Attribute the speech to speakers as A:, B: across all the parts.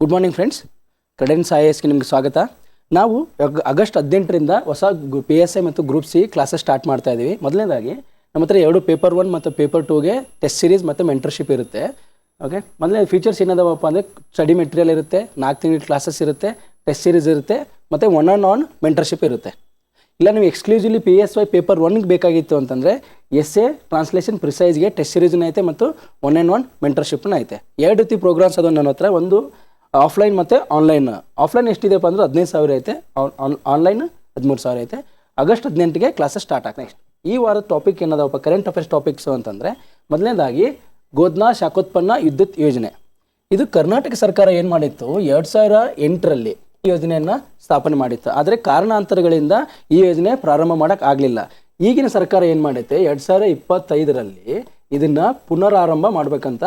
A: Good morning friends Credence I ಎಸ್ಗೆ ನಿಮಗೆ ಸ್ವಾಗತ. ನಾವು ಆಗಸ್ಟ್ ಹದಿನೆಂಟರಿಂದ ಹೊಸ ಪಿ ಎಸ್ ಐ ಮತ್ತು ಗ್ರೂಪ್ ಸಿ ಕ್ಲಾಸಸ್ ಸ್ಟಾರ್ಟ್ ಮಾಡ್ತಾ ಇದ್ದೀವಿ ಮೊದಲನೇದಾಗಿ, ನಮ್ಮ ಹತ್ರ ಎರಡು ಪೇಪರ್ ಒನ್ ಮತ್ತು ಪೇಪರ್ ಟೂಗೆ ಟೆಸ್ಟ್ ಸೀರೀಸ್ ಮತ್ತು ಮೆಂಟರ್ಶಿಪ್ ಇರುತ್ತೆ. ಓಕೆ ಮೊದಲನೇ ಫೀಚರ್ಸ್ ಏನದವಪ್ಪ ಅಂದರೆ ಸ್ಟಡಿ ಮೆಟೀರಿಯಲ್ ಇರುತ್ತೆ, ನಾಲ್ಕು ತಿಂಗಳ ಕ್ಲಾಸಸ್ ಇರುತ್ತೆ ಟೆಸ್ಟ್ ಸೀರೀಸ್ ಇರುತ್ತೆ, ಮತ್ತು ಒನ್ ಆನ್ ಆನ್ ಮೆಂಟರ್ಶಿಪ್ ಇರುತ್ತೆ. ಇಲ್ಲ ನೀವು exclusively P S Y paper ಒನ್ಗೆ ಬೇಕಾಗಿತ್ತು ಅಂತಂದರೆ ಎಸ್ ಎ ಟ್ರಾನ್ಸ್ಲೇಷನ್ ಪ್ರಿಸೈಸ್ಗೆ ಟೆಸ್ಟ್ ಸೀರೀಸ್ನ ಐತೆ ಮತ್ತು ಒನ್ ಆ್ಯಂಡ್ ಒನ್ ಮೆಂಟರ್ಶಿಪ್ನ ಐತೆ ಎರಡು ರೀತಿ ಪ್ರೋಗ್ರಾಮ್ಸ್ ಅದು ನನ್ನ ಹತ್ರ. ಒಂದು ಆಫ್ಲೈನ್ ಮತ್ತು ಆನ್ಲೈನ್ ಆಫ್ಲೈನ್ ಎಷ್ಟಿದೆಪ್ಪ ಅಂದ್ರೆ ಹದಿನೈದು ಸಾವಿರ ಐತೆ. ಆನ್ಲೈನ್ ಹದಿಮೂರು ಸಾವಿರ ಐತೆ. ಆಗಸ್ಟ್ ಹದಿನೆಂಟಿಗೆ ಕ್ಲಾಸಸ್ ಸ್ಟಾರ್ಟ್ ಆಗ್ತದೆ. ನೆಕ್ಸ್ಟ್ ಈ ವಾರದ ಟಾಪಿಕ್ ಏನದಪ್ಪ ಕರೆಂಟ್ ಅಫೇರ್ಸ್ ಟಾಪಿಕ್ಸ್ ಅಂತಂದರೆ ಮೊದಲನೇದಾಗಿ ಗೋದ್ನಾ ಶಾಖೋತ್ಪನ್ನ ವಿದ್ಯುತ್ ಯೋಜನೆ. ಇದು ಕರ್ನಾಟಕ ಸರ್ಕಾರ ಏನು ಮಾಡಿತ್ತು? ಎರಡು ಸಾವಿರ ಎಂಟರಲ್ಲಿ ಈ ಯೋಜನೆಯನ್ನು ಸ್ಥಾಪನೆ ಮಾಡಿತ್ತು. ಆದರೆ ಕಾರಣಾಂತರಗಳಿಂದ ಈ ಯೋಜನೆ ಪ್ರಾರಂಭ ಮಾಡೋಕ್ಕೆ ಆಗಲಿಲ್ಲ. ಈಗಿನ ಸರ್ಕಾರ ಏನು ಮಾಡೈತೆ ಎರಡು ಸಾವಿರ ಇಪ್ಪತ್ತೈದರಲ್ಲಿ ಇದನ್ನು ಪುನರಾರಂಭ ಮಾಡಬೇಕಂತ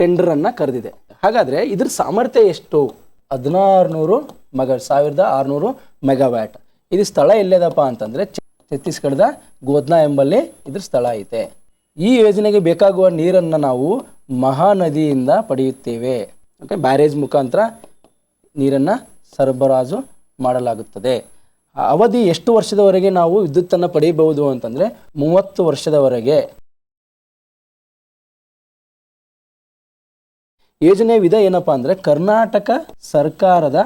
A: ಟೆಂಡರನ್ನು ಕರೆದಿದೆ. ಹಾಗಾದರೆ ಇದ್ರ ಸಾಮರ್ಥ್ಯ ಎಷ್ಟು? ಹದಿನಾರುನೂರು ಮಗ, ಸಾವಿರದ ಆರುನೂರು ಮೆಗಾವ್ಯಾಟ್. ಇದು ಸ್ಥಳ ಎಲ್ಲಿದಪ್ಪ ಅಂತಂದರೆ ಛತ್ತೀಸ್ಗಢದ ಗೋದ್ನಾ ಎಂಬಲ್ಲಿ ಇದ್ರ ಸ್ಥಳ ಐತೆ. ಈ ಯೋಜನೆಗೆ ಬೇಕಾಗುವ ನೀರನ್ನು ನಾವು ಮಹಾನದಿಯಿಂದ ಪಡೆಯುತ್ತೇವೆ. ಓಕೆ ಬ್ಯಾರೇಜ್ ಮುಖಾಂತರ ನೀರನ್ನು ಸರಬರಾಜು ಮಾಡಲಾಗುತ್ತದೆ. ಅವಧಿ ಎಷ್ಟು ವರ್ಷದವರೆಗೆ ನಾವು ವಿದ್ಯುತ್ತನ್ನು ಪಡೆಯಬಹುದು ಅಂತಂದರೆ ಮೂವತ್ತು ವರ್ಷದವರೆಗೆ. ಯೋಜನೆ ವಿಧ ಏನಪ್ಪಾ ಅಂದರೆ ಕರ್ನಾಟಕ ಸರ್ಕಾರದ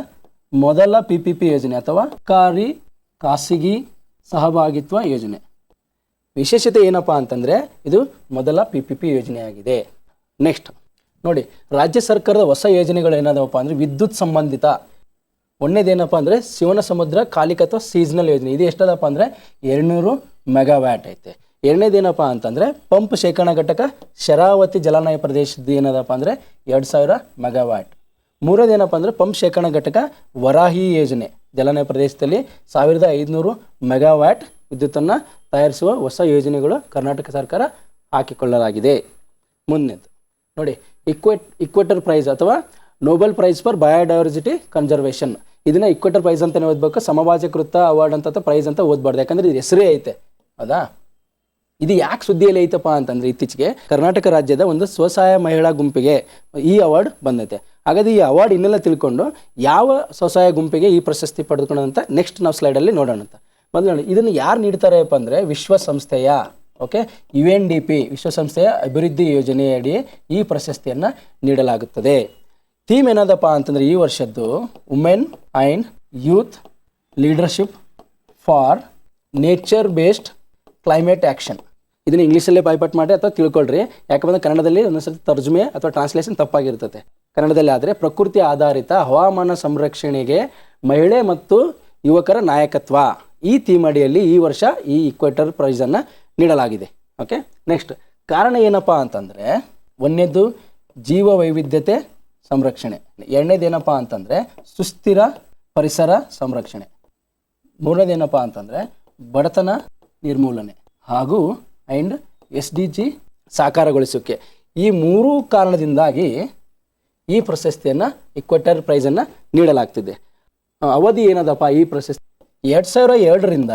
A: ಮೊದಲ ಪಿ ಪಿ ಪಿ ಯೋಜನೆ ಅಥವಾ ಕಾರಿ ಖಾಸಗಿ ಸಹಭಾಗಿತ್ವ ಯೋಜನೆ. ವಿಶೇಷತೆ ಏನಪ್ಪಾ ಅಂತಂದರೆ ಇದು ಮೊದಲ ಪಿ ಪಿ ಪಿ ಯೋಜನೆಯಾಗಿದೆ ನೆಕ್ಸ್ಟ್ ನೋಡಿ, ರಾಜ್ಯ ಸರ್ಕಾರದ ಹೊಸ ಯೋಜನೆಗಳು ಏನಾದವಪ್ಪ ಅಂದರೆ ವಿದ್ಯುತ್ ಸಂಬಂಧಿತ. ಒಂದನೇದೇನಪ್ಪ ಅಂದರೆ ಶಿವನ ಸಮುದ್ರ ಕಾಲಿಕ ಅಥವಾ ಸೀಸನಲ್ ಯೋಜನೆ. ಇದು ಎಷ್ಟದಪ್ಪ ಅಂದರೆ ಎರಡುನೂರು ಮೆಗಾವ್ಯಾಟ್ ಐತೆ. ಎರಡನೇದೇನಪ್ಪ ಅಂತಂದರೆ ಪಂಪ್ ಶೇಖರಣಾ ಘಟಕ ಶರಾವತಿ ಜಲಾನಯ ಪ್ರದೇಶದ ಏನದಪ್ಪ ಅಂದರೆ ಎರಡು ಸಾವಿರ ಮೆಗಾವ್ಯಾಟ್. ಮೂರನೇದೇನಪ್ಪ ಅಂದರೆ ಪಂಪ್ ಶೇಖರಣಾ ಘಟಕ ವರಾಹಿ ಯೋಜನೆ ಜಲಾನಯ ಪ್ರದೇಶದಲ್ಲಿ ಸಾವಿರದ ಐದುನೂರು ಮೆಗಾವ್ಯಾಟ್ ವಿದ್ಯುತ್ತನ್ನು ತಯಾರಿಸುವ ಹೊಸ ಯೋಜನೆಗಳು ಕರ್ನಾಟಕ ಸರ್ಕಾರ ಹಾಕಿಕೊಳ್ಳಲಾಗಿದೆ. ಮುಂದಿನದು ನೋಡಿ ಇಕ್ವೆಟ್ ಇಕ್ವೆಟರ್ ಪ್ರೈಸ್ ಅಥವಾ Nobel Prize for biodiversity conservation ಇದನ್ನ ಇಕ್ವೆಟರ್ ಪ್ರೈಸ್ ಅಂತಲೇ ಓದಬೇಕು, ಸಮಭಾಜಕೃತ ಅವಾರ್ಡ್ ಅಂತ ಪ್ರೈಸ್ ಅಂತ ಓದಬಾರ್ದು. ಯಾಕಂದ್ರೆ ಇದು ಹೆಸರೇ ಐತೆ. ಹೌದಾ? ಇದು ಯಾಕೆ ಸುದ್ದಿಯಲ್ಲಿ ಐತಪ್ಪ ಅಂತಂದ್ರೆ ಇತ್ತೀಚೆಗೆ ಕರ್ನಾಟಕ ರಾಜ್ಯದ ಒಂದು ಸ್ವಸಹಾಯ ಮಹಿಳಾ ಗುಂಪಿಗೆ ಈ ಅವಾರ್ಡ್ ಬಂದೈತೆ. ಹಾಗಾದ್ರೆ ಈ ಅವಾರ್ಡ್ ಇನ್ನೆಲ್ಲ ತಿಳ್ಕೊಂಡು ಯಾವ ಸ್ವಸಹಾಯ ಗುಂಪಿಗೆ ಈ ಪ್ರಶಸ್ತಿ ಪಡೆದುಕೊಂಡಂತ ನೆಕ್ಸ್ಟ್ ನಾವು ಸ್ಲೈಡಲ್ಲಿ ನೋಡೋಣ ಅಂತ ಮೊದಲು ಇದನ್ನು ಯಾರು ನೀಡ್ತಾರೆಪ್ಪ ಅಂದರೆ ವಿಶ್ವಸಂಸ್ಥೆಯ okay U N D P ವಿಶ್ವಸಂಸ್ಥೆಯ ಅಭಿವೃದ್ಧಿ ಯೋಜನೆಯಡಿ ಈ ಪ್ರಶಸ್ತಿಯನ್ನು ನೀಡಲಾಗುತ್ತದೆ. ಥೀಮ್ ಏನದಪ್ಪ ಅಂತಂದ್ರೆ ಈ ವರ್ಷದ್ದು women and youth leadership for nature based climate action ಇದನ್ನ ಇಂಗ್ಲೀಷಲ್ಲೇ ಬಾಯ್ಪಾಟ್ ಮಾಡಿ ಅಥವಾ ತಿಳ್ಕೊಳ್ರಿ. ಯಾಕಂದ್ರೆ ಕನ್ನಡದಲ್ಲಿ ಒಂದೊಂದ್ಸತಿ ತರ್ಜುಮೆ ಅಥವಾ ಟ್ರಾನ್ಸ್ಲೇಷನ್ ತಪ್ಪಾಗಿರ್ತದೆ ಕನ್ನಡದಲ್ಲಿ ಆದರೆ ಪ್ರಕೃತಿ ಆಧಾರಿತ ಹವಾಮಾನ ಸಂರಕ್ಷಣೆಗೆ ಮಹಿಳೆ ಮತ್ತು ಯುವಕರ ನಾಯಕತ್ವ. ಈ ಥೀಮ್ ಅಡಿಯಲ್ಲಿ ಈ ವರ್ಷ ಈ ಇಕ್ವೇಟರ್ ಪ್ರೈಸನ್ನು ನೀಡಲಾಗಿದೆ. ಓಕೆ ನೆಕ್ಸ್ಟ್ ಕಾರಣ ಏನಪ್ಪ ಅಂತಂದರೆ, ಒಂದನೇದು ಜೀವ ವೈವಿಧ್ಯತೆ ಸಂರಕ್ಷಣೆ ಎರಡನೇದೇನಪ್ಪ ಅಂತಂದರೆ ಸುಸ್ಥಿರ ಪರಿಸರ ಸಂರಕ್ಷಣೆ. ಮೂರನೇದೇನಪ್ಪ ಅಂತಂದರೆ ಬಡತನ ನಿರ್ಮೂಲನೆ. ಹಾಗೂ ಆ್ಯಂಡ್ ಎಸ್ ಡಿ ಜಿ ಸಾಕಾರಗೊಳಿಸೋಕೆ. ಈ ಮೂರೂ ಕಾರಣದಿಂದಾಗಿ ಈ ಪ್ರಶಸ್ತಿಯನ್ನು ಇಕ್ವೆಟರ್ ಪ್ರೈಸನ್ನು ನೀಡಲಾಗ್ತಿದೆ. ಅವಧಿ ಏನದಪ್ಪ ಈ ಪ್ರಶಸ್ತಿ? ಎರಡು ಸಾವಿರ ಎರಡರಿಂದ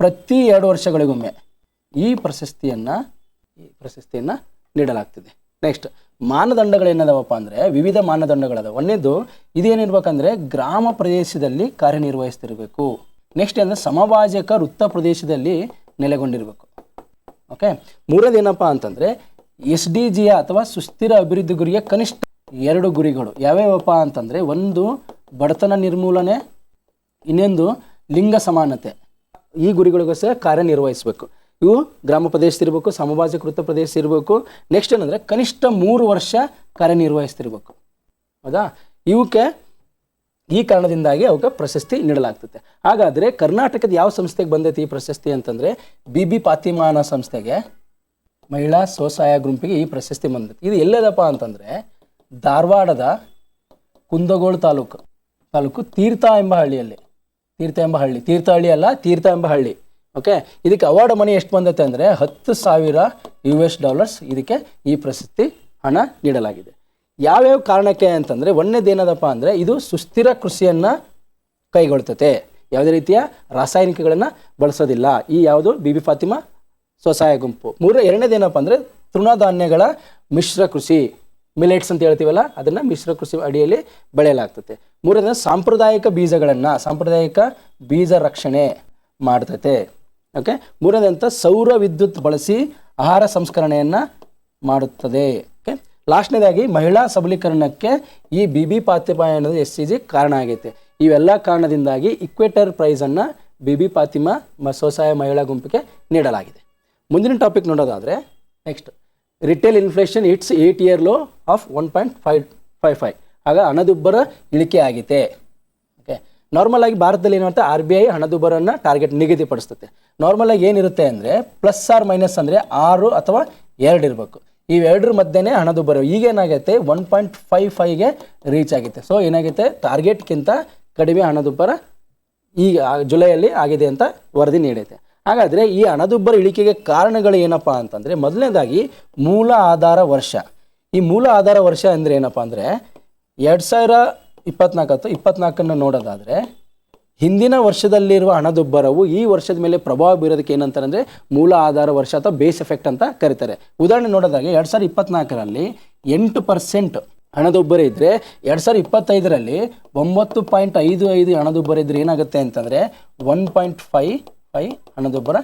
A: ಪ್ರತಿ ಎರಡು ವರ್ಷಗಳಿಗೊಮ್ಮೆ ಈ ಪ್ರಶಸ್ತಿಯನ್ನು ಈ ಪ್ರಶಸ್ತಿಯನ್ನು ನೀಡಲಾಗ್ತಿದೆ. ನೆಕ್ಸ್ಟ್ ಮಾನದಂಡಗಳೇನದವಪ್ಪ ಅಂದರೆ, ವಿವಿಧ ಮಾನದಂಡಗಳದ ಒಂದೇದು ಇದೇನಿರ್ಬೇಕಂದ್ರೆ ಗ್ರಾಮ ಪ್ರದೇಶದಲ್ಲಿ ಕಾರ್ಯನಿರ್ವಹಿಸ್ತಿರಬೇಕು. ನೆಕ್ಸ್ಟ್ ಅಂದರೆ ಸಮಭಾಜಕ ವೃತ್ತ ಪ್ರದೇಶದಲ್ಲಿ ನೆಲೆಗೊಂಡಿರಬೇಕು. ಓಕೆ ಮೂರನೇದೇನಪ್ಪ ಅಂತಂದರೆ, ಎಸ್ ಡಿ ಜಿಯ ಅಥವಾ ಸುಸ್ಥಿರ ಅಭಿವೃದ್ಧಿ ಗುರಿಯ ಕನಿಷ್ಠ ಎರಡು ಗುರಿಗಳು. ಯಾವ್ಯಾವಪ್ಪ ಅಂತಂದರೆ, ಒಂದು ಬಡತನ ನಿರ್ಮೂಲನೆ, ಇನ್ನೊಂದು ಲಿಂಗ ಸಮಾನತೆ. ಈ ಗುರಿಗಳಿಗೋಸ್ಕರ ಕಾರ್ಯನಿರ್ವಹಿಸಬೇಕು. ಇವು ಗ್ರಾಮ ಪ್ರದೇಶ ಇರಬೇಕು ಸಮಭಾಜಕ ವೃತ್ತ ಪ್ರದೇಶ ಇರಬೇಕು. ನೆಕ್ಸ್ಟ್ ಏನಂದರೆ, ಕನಿಷ್ಠ ಮೂರು ವರ್ಷ ಕಾರ್ಯನಿರ್ವಹಿಸ್ತಿರ್ಬೇಕು. ಹೌದಾ? ಇವಕ್ಕೆ ಈ ಕಾರಣದಿಂದಾಗಿ ಅವಕ್ಕೆ ಪ್ರಶಸ್ತಿ ನೀಡಲಾಗ್ತದೆ. ಹಾಗಾದರೆ ಕರ್ನಾಟಕದ ಯಾವ ಸಂಸ್ಥೆಗೆ ಬಂದೈತಿ ಈ ಪ್ರಶಸ್ತಿ ಅಂತಂದರೆ ಬಿ ಬಿ ಪಾತಿಮಾನ ಸಂಸ್ಥೆಗೆ ಮಹಿಳಾ ಸ್ವಸಹಾಯ ಗುಂಪಿಗೆ ಈ ಪ್ರಶಸ್ತಿ ಬಂದೈತಿ. ಇದು ಎಲ್ಲದಪ್ಪ ಅಂತಂದರೆ ಧಾರವಾಡದ ಕುಂದಗೋಳ ತಾಲೂಕು ತಾಲೂಕು ತೀರ್ಥ ಎಂಬ ಹಳ್ಳಿಯಲ್ಲಿ ತೀರ್ಥ ಎಂಬ ಹಳ್ಳಿ ತೀರ್ಥಹಳ್ಳಿ ಅಲ್ಲ, ತೀರ್ಥ ಎಂಬ ಹಳ್ಳಿ ಓಕೆ? ಇದಕ್ಕೆ ಅವಾರ್ಡ್ ಮನಿ ಎಷ್ಟು ಬಂದೈತೆ ಅಂದರೆ ಹತ್ತು ಸಾವಿರ ಯು ಎಸ್ ಡಾಲರ್ಸ್ ಇದಕ್ಕೆ ಈ ಪ್ರಶಸ್ತಿ ಹಣ ನೀಡಲಾಗಿದೆ. ಯಾವ್ಯಾವ ಕಾರಣಕ್ಕೆ ಅಂತಂದರೆ ಒಂದನೇದೇನದಪ್ಪ ಅಂದರೆ ಇದು ಸುಸ್ಥಿರ ಕೃಷಿಯನ್ನು ಕೈಗೊಳ್ತತೆ. ಯಾವುದೇ ರೀತಿಯ ರಾಸಾಯನಿಕಗಳನ್ನು ಬಳಸೋದಿಲ್ಲ. ಈ ಯಾವುದು ಬಿ ಬಿ ಫಾತಿಮಾ ಸ್ವಸಹಾಯ ಗುಂಪು. ಮೂರ ಎರಡನೇದೇನಪ್ಪ ಅಂದರೆ ತೃಣಧಾನ್ಯಗಳ ಮಿಶ್ರ ಕೃಷಿ, ಮಿಲೆಟ್ಸ್ ಅಂತ ಹೇಳ್ತೀವಲ್ಲ, ಅದನ್ನು ಮಿಶ್ರ ಕೃಷಿ ಅಡಿಯಲ್ಲಿ ಬೆಳೆಯಲಾಗ್ತದೆ ಮೂರನೇ ಸಾಂಪ್ರದಾಯಿಕ ಬೀಜಗಳನ್ನು, ಸಾಂಪ್ರದಾಯಿಕ ಬೀಜ ರಕ್ಷಣೆ ಮಾಡ್ತತೆ. ಓಕೆ ಮೂರನೇದಂತ ಸೌರ ವಿದ್ಯುತ್ ಬಳಸಿ ಆಹಾರ ಸಂಸ್ಕರಣೆಯನ್ನು ಮಾಡುತ್ತದೆ. ಲಾಸ್ಟ್ನೇದಾಗಿ ಮಹಿಳಾ ಸಬಲೀಕರಣಕ್ಕೆ ಈ ಬಿ ಬಿ ಪಾತಿಮಾ ಅನ್ನೋದು ಎಸ್ ಸಿ ಜಿ ಕಾರಣ ಆಗೈತೆ. ಇವೆಲ್ಲ ಕಾರಣದಿಂದಾಗಿ ಇಕ್ವೇಟರ್ ಪ್ರೈಸನ್ನು ಬಿ ಬಿ ಪಾತಿಮಾ ಮ ಸ್ವಸಹಾಯ ಮಹಿಳಾ ಗುಂಪಿಗೆ ನೀಡಲಾಗಿದೆ. ಮುಂದಿನ ಟಾಪಿಕ್ ನೋಡೋದಾದರೆ next. Retail inflation it's eight year low of one point five five five. ಆಗ ಹಣದುಬ್ಬರ ಇಳಿಕೆ ಆಗಿದೆ. ಓಕೆ. ನಾರ್ಮಲ್ ಆಗಿ ಭಾರತದಲ್ಲಿ ಏನು ಆರ್ ಬಿ ಐ ಹಣದುಬ್ಬರನ್ನು ಟಾರ್ಗೆಟ್ ನಿಗದಿಪಡಿಸ್ತದೆ ನಾರ್ಮಲ್ ಆಗಿ ಏನಿರುತ್ತೆ ಅಂದರೆ ಪ್ಲಸ್ ಆರ್ ಮೈನಸ್ ಅಂದರೆ ಆರು ಅಥವಾ ಎರಡು ಇರಬೇಕು. ಇವೆರಡರ ಮಧ್ಯೆ ಹಣದುಬ್ಬರ ಈಗ ಏನಾಗೈತೆ ಒನ್ ಪಾಯಿಂಟ್ ಫೈವ್ ಫೈವ್ಗೆ ರೀಚ್ ಆಗುತ್ತೆ ಸೊ ಏನಾಗುತ್ತೆ ಟಾರ್ಗೆಟ್ಗಿಂತ ಕಡಿಮೆ ಹಣದುಬ್ಬರ ಈಗ ಜುಲೈಯಲ್ಲಿ ಆಗಿದೆ ಅಂತ ವರದಿ ನೀಡೈತೆ. ಹಾಗಾದರೆ ಈ ಹಣದುಬ್ಬರ ಇಳಿಕೆಗೆ ಕಾರಣಗಳು ಏನಪ್ಪ ಅಂತಂದರೆ, ಮೊದಲನೇದಾಗಿ ಮೂಲ ಆಧಾರ ವರ್ಷ. ಈ ಮೂಲ ಆಧಾರ ವರ್ಷ ಅಂದರೆ ಏನಪ್ಪ ಅಂದರೆ, ಎರಡು ಸಾವಿರ ಇಪ್ಪತ್ನಾಲ್ಕತ್ತು, ಇಪ್ಪತ್ನಾಲ್ಕನ್ನು ನೋಡೋದಾದರೆ ಹಿಂದಿನ ವರ್ಷದಲ್ಲಿರುವ ಹಣದುಬ್ಬರವು ಈ ವರ್ಷದ ಮೇಲೆ ಪ್ರಭಾವ ಬೀರೋದಕ್ಕೆ ಏನಂತಾರೆ ಅಂದರೆ ಮೂಲ ಆಧಾರ ವರ್ಷ ಅಥವಾ ಬೇಸ್ ಎಫೆಕ್ಟ್ ಅಂತ ಕರೀತಾರೆ. ಉದಾಹರಣೆ ನೋಡೋದಾಗ ಎರಡು ಸಾವಿರದ ಇಪ್ಪತ್ನಾಲ್ಕರಲ್ಲಿ ಎಂಟು ಪರ್ಸೆಂಟ್ ಹಣದುಬ್ಬರ ಇದ್ದರೆ ಎರಡು ಸಾವಿರದ ಇಪ್ಪತ್ತೈದರಲ್ಲಿ ಒಂಬತ್ತು ಪಾಯಿಂಟ್ ಐದು ಐದು ಹಣದುಬ್ಬರ ಇದ್ರೆ ಏನಾಗುತ್ತೆ ಅಂತಂದರೆ ಒನ್ ಪಾಯಿಂಟ್ ಫೈ ಫೈ ಹಣದುಬ್ಬರ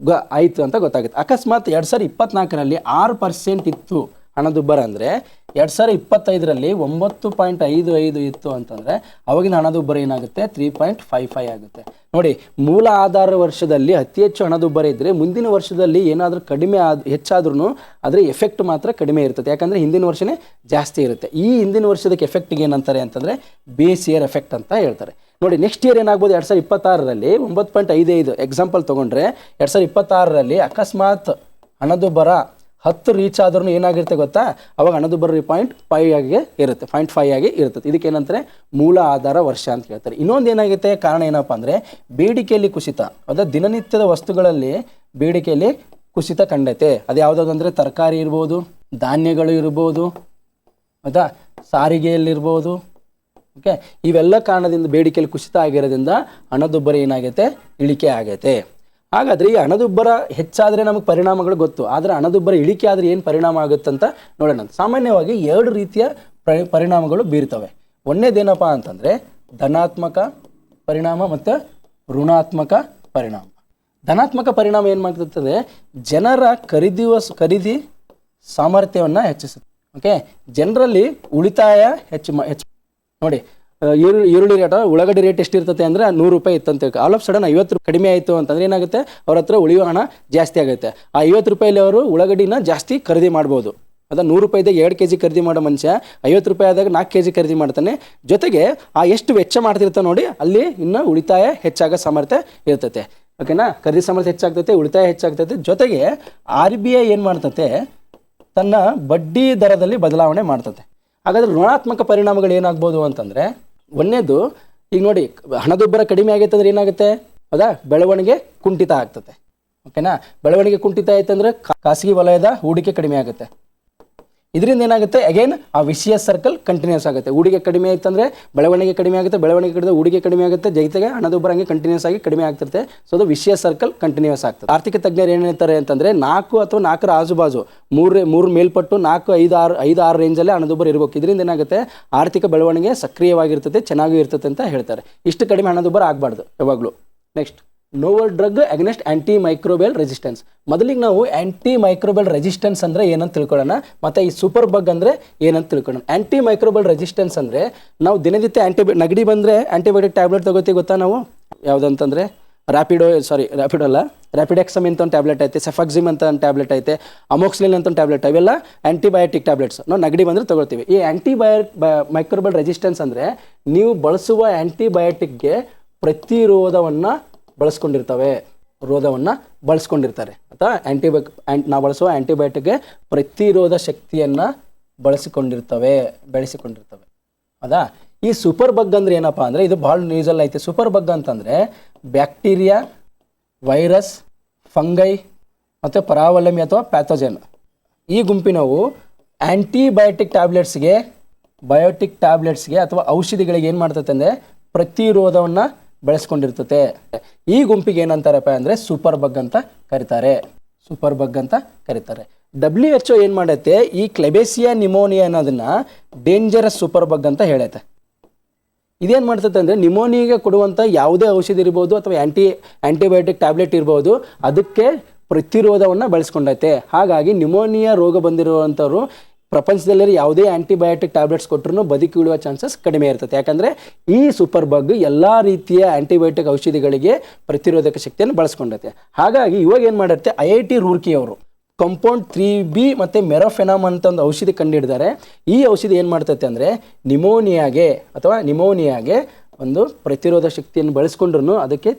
A: ಗ ಆಯಿತು ಅಂತ ಗೊತ್ತಾಗುತ್ತೆ. ಅಕಸ್ಮಾತ್ ಎರಡು ಸಾವಿರದ ಇಪ್ಪತ್ನಾಲ್ಕರಲ್ಲಿ ಆರು ಪರ್ಸೆಂಟ್ ಇತ್ತು ಹಣದುಬ್ಬರ ಅಂದರೆ ಎರಡು ಸಾವಿರ ಇಪ್ಪತ್ತೈದರಲ್ಲಿ ಒಂಬತ್ತು ಪಾಯಿಂಟ್ ಐದು ಐದು ಇತ್ತು ಅಂತಂದರೆ ಅವಾಗಿನ ಹಣದುಬ್ಬರ ಏನಾಗುತ್ತೆ? ತ್ರೀ ಪಾಯಿಂಟ್ ಫೈವ್ ಫೈವ್ ಆಗುತ್ತೆ. ನೋಡಿ, ಮೂಲ ಆಧಾರ ವರ್ಷದಲ್ಲಿ ಅತಿ ಹೆಚ್ಚು ಹಣದುಬ್ಬರ ಇದ್ದರೆ ಮುಂದಿನ ವರ್ಷದಲ್ಲಿ ಏನಾದರೂ ಕಡಿಮೆ ಆದ ಹೆಚ್ಚಾದ್ರೂ ಅದರ ಎಫೆಕ್ಟ್ ಮಾತ್ರ ಕಡಿಮೆ ಇರ್ತದೆ. ಯಾಕಂದರೆ ಹಿಂದಿನ ವರ್ಷನೇ ಜಾಸ್ತಿ ಇರುತ್ತೆ. ಈ ಹಿಂದಿನ ವರ್ಷದಕ್ಕೆ ಎಫೆಕ್ಟ್ಗೆ ಏನಂತಾರೆ ಅಂತಂದರೆ ಬೇಸ್ ಇಯರ್ ಎಫೆಕ್ಟ್ ಅಂತ ಹೇಳ್ತಾರೆ. ನೋಡಿ ನೆಕ್ಸ್ಟ್ ಇಯರ್ ಏನಾಗ್ಬೋದು? ಎರಡು ಸಾವಿರ ಇಪ್ಪತ್ತಾರರಲ್ಲಿ ಒಂಬತ್ತು ಪಾಯಿಂಟ್ ಐದೈದು ಐದು. ಎಕ್ಸಾಂಪಲ್ ತೊಗೊಂಡ್ರೆ, ಎರಡು ಸಾವಿರ ಇಪ್ಪತ್ತಾರರಲ್ಲಿ ಅಕಸ್ಮಾತ್ ಹಣದುಬ್ಬರ ಹತ್ತು ರೀಚ್ ಆದ್ರೂ ಏನಾಗಿರುತ್ತೆ ಗೊತ್ತಾ? ಅವಾಗ ಹಣದುಬ್ಬರ ಪಾಯಿಂಟ್ ಫೈವ್ ಆಗಿ ಇರುತ್ತೆ ಪಾಯಿಂಟ್ ಫೈವ್ ಆಗಿ ಇರುತ್ತೆ. ಇದಕ್ಕೆ ಏನಂತಾರೆ ಮೂಲ ಆಧಾರ ವರ್ಷ ಅಂತ ಹೇಳ್ತಾರೆ. ಇನ್ನೊಂದು ಏನಾಗುತ್ತೆ? ಕಾರಣ ಏನಪ್ಪ ಅಂದರೆ, ಬೇಡಿಕೆಯಲ್ಲಿ ಕುಸಿತ, ಅದ ದಿನನಿತ್ಯದ ವಸ್ತುಗಳಲ್ಲಿ ಬೇಡಿಕೆಯಲ್ಲಿ ಕುಸಿತ ಕಂಡೈತೆ. ಅದು ಯಾವುದಾದ್ರು ಅಂದರೆ ತರಕಾರಿ ಇರ್ಬೋದು, ಧಾನ್ಯಗಳು ಇರ್ಬೋದು ಹೌದಾ ಸಾರಿಗೆಯಲ್ಲಿರ್ಬೋದು ಓಕೆ ಇವೆಲ್ಲ ಕಾರಣದಿಂದ ಬೇಡಿಕೆಯಲ್ಲಿ ಕುಸಿತ ಆಗಿರೋದ್ರಿಂದ ಹಣದುಬ್ಬರ ಏನಾಗೈತೆ? ಇಳಿಕೆ ಆಗೈತೆ. ಹಾಗಾದ್ರೆ ಈ ಹಣದುಬ್ಬರ ಹೆಚ್ಚಾದರೆ ನಮಗೆ ಪರಿಣಾಮಗಳು ಗೊತ್ತು. ಆದರೆ ಹಣದುಬ್ಬರ ಇಳಿಕೆ ಆದರೆ ಏನು ಪರಿಣಾಮ ಆಗುತ್ತಂತ ನೋಡೋಣ. ಸಾಮಾನ್ಯವಾಗಿ ಎರಡು ರೀತಿಯ ಪರಿ, ಪರಿಣಾಮಗಳು ಬೀರ್ತವೆ. ಒಂದೇದೇನಪ್ಪ ಅಂತಂದರೆ ಧನಾತ್ಮಕ ಪರಿಣಾಮ ಮತ್ತು ಋಣಾತ್ಮಕ ಪರಿಣಾಮ. ಧನಾತ್ಮಕ ಪರಿಣಾಮ ಏನು ಮಾಡ್ತಿರ್ತದೆ ಜನರ ಖರೀದಿಯುವ ಖರೀದಿ ಸಾಮರ್ಥ್ಯವನ್ನು ಹೆಚ್ಚಿಸುತ್ತೆ. ಓಕೆ? ಜನರಲ್ಲಿ ಉಳಿತಾಯ ಹೆಚ್ಚು ಹೆಚ್ಚು ನೋಡಿ. ಈರುಳ್ಳಿ ಈರುಳ್ಳಿ ರೇಟ್, ಉಳ್ಳಾಗಡ್ಡಿ ರೇಟ್ ಎಷ್ಟಿರ್ತದೆ ಅಂದರೆ ನೂರು ರೂಪಾಯಿ ಇತ್ತಂತ ಆಲ್ ಆಫ್ ಸಡನ್ ಐವತ್ತು ರೂಪಾಯಿ ಕಡಿಮೆ ಆಯಿತು ಅಂತಂದ್ರೆ ಏನಾಗುತ್ತೆ? ಅವ್ರ ಹತ್ರ ಉಳಿಯುವ ಹಣ ಜಾಸ್ತಿ ಆಗುತ್ತೆ. ಆ ಐವತ್ತು ರೂಪಾಯಲ್ಲಿ ಅವರು ಉಳ್ಳಾಗಡ್ಡಿನ ಜಾಸ್ತಿ ಖರೀದಿ ಮಾಡ್ಬೋದು. ಅದ ನೂರು ರೂಪಾಯಿದಾಗ ಎರಡು ಕೆ ಜಿ ಖರೀದಿ ಮಾಡೋ ಮನುಷ್ಯ, ಐವತ್ತು ರೂಪಾಯಿ ಆದಾಗ ನಾಲ್ಕು ಕೆ ಜಿ ಖರೀದಿ ಮಾಡ್ತಾನೆ. ಜೊತೆಗೆ ಆ ಎಷ್ಟು ವೆಚ್ಚ ಮಾಡ್ತಿರ್ತಾನೆ ನೋಡಿ, ಅಲ್ಲಿ ಇನ್ನು ಉಳಿತಾಯ ಹೆಚ್ಚಾಗೋ ಸಾಮರ್ಥ್ಯ ಇರ್ತೈತೆ. ಓಕೆನಾ ಖರೀದಿ ಸಾಮರ್ಥ್ಯ ಹೆಚ್ಚಾಗ್ತೈತೆ, ಉಳಿತಾಯ ಹೆಚ್ಚಾಗ್ತೈತೆ. ಜೊತೆಗೆ ಆರ್ ಬಿ ಐ ಏನು ಮಾಡ್ತತೆ? ತನ್ನ ಬಡ್ಡಿ ದರದಲ್ಲಿ ಬದಲಾವಣೆ ಮಾಡ್ತತೆ. ಹಾಗಾದರೆ ಋಣಾತ್ಮಕ ಪರಿಣಾಮಗಳು ಏನಾಗ್ಬೋದು ಅಂತಂದರೆ ಒಂದೇದು, ಈಗ ನೋಡಿ, ಹಣದುಬ್ಬರ ಕಡಿಮೆ ಆಗೈತೆ ಅಂದ್ರೆ ಏನಾಗುತ್ತೆ? ಹೌದಾ ಬೆಳವಣಿಗೆ ಕುಂಠಿತ ಆಗ್ತದೆ ಓಕೆನಾ ಬೆಳವಣಿಗೆ ಕುಂಠಿತ ಆಯ್ತಂದ್ರೆ ಖಾಸಗಿ ವಲಯದ ಹೂಡಿಕೆ ಕಡಿಮೆ ಆಗುತ್ತೆ. ಇದರಿಂದ ಏನಾಗುತ್ತೆ? ಅಗೇನ್ ಆ ವಿಷಯ ಸರ್ಕಲ್ ಕಂಟಿನ್ಯೂಸ್ ಆಗುತ್ತೆ. ಹೂಡಿಕೆ ಕಡಿಮೆ ಆಯ್ತಂದ್ರೆ ಬೆಳವಣಿಗೆ ಕಡಿಮೆ ಆಗುತ್ತೆ, ಬೆಳವಣಿಗೆ ಕಡಿಮೆ ಹೂಡಿಕೆ ಕಡಿಮೆ ಆಗುತ್ತೆ, ಜೈತೆಗೆ ಹಣದುಬ್ಬರ ಹಂಗೆ ಕಂಟಿನ್ಯೂಸ್ ಆಗಿ ಕಡಿಮೆ ಆಗ್ತಿರುತ್ತೆ. ಸೊ ಅದು ವಿಷಯ ಸರ್ಕಲ್ ಕಂಟಿನ್ಯೂಸ್ ಆಗ್ತದೆ. ಆರ್ಥಿಕ ತಜ್ಞರು ಏನು ಹೇಳ್ತಾರೆ ಅಂತಂದ್ರೆ, ನಾಲ್ಕು ಅಥವಾ ನಾಲ್ಕರ ಆಜುಬಾಜು, ಮೂರು ಮೂರು ಮೇಲ್ಪಟ್ಟು ನಾಲ್ಕು, ಐದು, ಆರು ಐದು, ಆರು ರೇಂಜಲ್ಲೇ ಹಣದುಬ್ಬರ ಇರಬೇಕು. ಇದರಿಂದ ಏನಾಗುತ್ತೆ? ಆರ್ಥಿಕ ಬೆಳವಣಿಗೆ ಸಕ್ರಿಯವಾಗಿರ್ತದೆ, ಚೆನ್ನಾಗೂ ಇರ್ತದೆ ಅಂತ ಹೇಳ್ತಾರೆ. ಇಷ್ಟು ಕಡಿಮೆ ಹಣದುಬ್ಬರ ಆಗಬಾರ್ದು ಯಾವಾಗಲೂ. Next novel drug against anti microbial resistance ಮೊದಲಿಗೆ ನಾವು ಆಂಟಿ ಮೈಕ್ರೋಬೆಲ್ ರೆಸಿಸ್ಟೆನ್ಸ್ ಅಂದರೆ ಏನಂತ ತಿಳ್ಕೊಳ್ಳೋಣ? ಮತ್ತು ಈ ಸೂಪರ್ ಬಗ್ ಅಂದರೆ ಏನಂತ ತಿಳ್ಕೊಳ್ಳೋಣ? ಆಂಟಿ ಮೈಕ್ರೋಬೆಲ್ ರೆಸಿಸ್ಟೆನ್ಸ್ ಅಂದರೆ ನಾವು ದಿನನಿತ್ಯ ಆಂಟಿ ನಗಡಿ ಬಂದರೆ ಆ್ಯಂಟಿಬಯೋಟಿಕ್ ಟ್ಯಾಬ್ಲೆಟ್ ತಗೋತೀವಿ ಗೊತ್ತಾ ನಾವು? ಯಾವುದಂತಂದರೆ? ರ್ಯಾಪಿಡೋ ಸಾರಿ ರ್ಯಾಪಿಡೋ ಅಲ್ಲ. ರ್ಯಾಪಿಡೆಕ್ಸಮ್ ಅಂತ ಒಂದು ಟ್ಯಾಬ್ಲೆಟ್ ಐತೆ ಸೆಫಾಕ್ಸಿಮ್ ಅಂತ ಒಂದು ಟ್ಯಾಬ್ಲೆಟ್ ಐತೆ ಅಮೋಕ್ಸ್ಲಿನ್ ಅಂತ ಒಂದು ಟ್ಯಾಬ್ಲೆಟ್ ಅವೆಲ್ಲ ಆಂಟಿಬಯೋಟಿಕ್ ಟ್ಯಾಬ್ಲೆಟ್ಸ್ ನಾವು ನಗಡಿ ಬಂದರೆ ತೊಗೊಳ್ತೀವಿ. ಈ ಆಂಟಿಬಯೋ ಮೈಕ್ರೋಬಲ್ ರೆಸಿಸ್ಟೆನ್ಸ್ ಅಂದರೆ ನೀವು ಬಳಸುವ ಆ್ಯಂಟಿಬಯೋಟಿಕ್ಗೆ ಪ್ರತಿರೋಧವನ್ನು ಬಳಸ್ಕೊಂಡಿರ್ತವೆ ರೋಧವನ್ನು ಬಳಸ್ಕೊಂಡಿರ್ತಾರೆ. ಅಥವಾ ಆ್ಯಂಟಿಬಯೋ ನಾವು ಬಳಸುವ ಆ್ಯಂಟಿಬಯೋಟಿಕ್ಗೆ ಪ್ರತಿರೋಧ ಶಕ್ತಿಯನ್ನು ಬಳಸಿಕೊಂಡಿರ್ತವೆ, ಬೆಳೆಸಿಕೊಂಡಿರ್ತವೆ. ಹೌದಾ ಈ ಸೂಪರ್ ಬಗ್ ಅಂದರೆ ಏನಪ್ಪ ಅಂದರೆ, ಇದು ಭಾಳ ನ್ಯೂಸಲ್ಲಿ ಐತೆ. ಸೂಪರ್ ಬಗ್ ಅಂತಂದರೆ ಬ್ಯಾಕ್ಟೀರಿಯಾ ವೈರಸ್ ಫಂಗೈ ಮತ್ತು ಪರಾವಲಂಬಿ ಅಥವಾ ಪ್ಯಾಥೋಜನ್ ಈ ಗುಂಪಿನವು ಆ್ಯಂಟಿಬಯೋಟಿಕ್ ಟ್ಯಾಬ್ಲೆಟ್ಸ್ಗೆ ಬಯೋಟಿಕ್ ಟ್ಯಾಬ್ಲೆಟ್ಸ್ಗೆ ಅಥವಾ ಔಷಧಿಗಳಿಗೆ ಏನು ಮಾಡ್ತೈತೆ ಅಂದರೆ, ಪ್ರತಿರೋಧವನ್ನು ಬೆಳೆಸ್ಕೊಂಡಿರ್ತತೆ. ಈ ಗುಂಪಿಗೆ ಏನಂತಾರಪ್ಪ ಅಂದರೆ ಸೂಪರ್ ಬಗ್ ಅಂತ ಕರೀತಾರೆ. ಸೂಪರ್ ಬಗ್ ಅಂತ ಕರೀತಾರೆ. ಡಬ್ಲ್ಯೂ ಎಚ್ ಒ ಏನು ಮಾಡೈತೆ? ಈ ಕ್ಲೆಬೇಸಿಯಾ ನಿಮೋನಿಯಾ ಅನ್ನೋದನ್ನ ಡೇಂಜರಸ್ ಸೂಪರ್ ಬಗ್ ಅಂತ ಹೇಳೈತೆ. ಇದೇನು ಮಾಡ್ತೈತೆ ಅಂದರೆ ನಿಮೋನಿಯಾಗೆ ಕೊಡುವಂಥ ಯಾವುದೇ ಔಷಧಿ ಇರ್ಬೋದು ಅಥವಾ ಆ್ಯಂಟಿ ಆ್ಯಂಟಿಬಯೋಟಿಕ್ ಟ್ಯಾಬ್ಲೆಟ್ ಇರ್ಬೋದು, ಅದಕ್ಕೆ ಪ್ರತಿರೋಧವನ್ನು ಬಳಸ್ಕೊಂಡೈತೆ. ಹಾಗಾಗಿ ನಿಮೋನಿಯಾ ರೋಗ ಬಂದಿರುವಂಥವ್ರು ಪ್ರಪಂಚದಲ್ಲಿ ಯಾವುದೇ ಆ್ಯಂಟಿಬಯೋಟಿಕ್ ಟ್ಯಾಬ್ಲೆಟ್ಸ್ ಕೊಟ್ಟರು ಬದುಕಿ ಉಳಿಯುವ ಚಾನ್ಸಸ್ ಕಡಿಮೆ ಇರ್ತದೆ. ಯಾಕಂದರೆ ಈ ಸೂಪರ್ ಬಗ್ ಎಲ್ಲ ರೀತಿಯ ಆ್ಯಂಟಿಬಯೋಟಿಕ್ ಔಷಧಿಗಳಿಗೆ ಪ್ರತಿರೋಧಕ ಶಕ್ತಿಯನ್ನು ಬಳಸ್ಕೊಂಡೈತೆ. ಹಾಗಾಗಿ ಇವಾಗ ಏನು ಮಾಡಿರುತ್ತೆ ಐ ಐ ಟಿ ರೂರ್ಕಿ ಅವರು ಕಂಪೌಂಡ್ ತ್ರೀ ಬಿ ಮತ್ತು ಮೆರೋಫೆನಾಮ್ ಅಂತ ಒಂದು ಔಷಧಿ ಕಂಡುಹಿಡಿದಾರೆ ಈ ಔಷಧಿ ಏನು ಮಾಡ್ತೈತೆ ಅಂದರೆ ನಿಮೋನಿಯಾಗೆ ಅಥವಾ ನಿಮೋನಿಯಾಗೆ ಒಂದು ಪ್ರತಿರೋಧ ಶಕ್ತಿಯನ್ನು ಬಳಸ್ಕೊಂಡ್ರೂ ಅದಕ್ಕೆ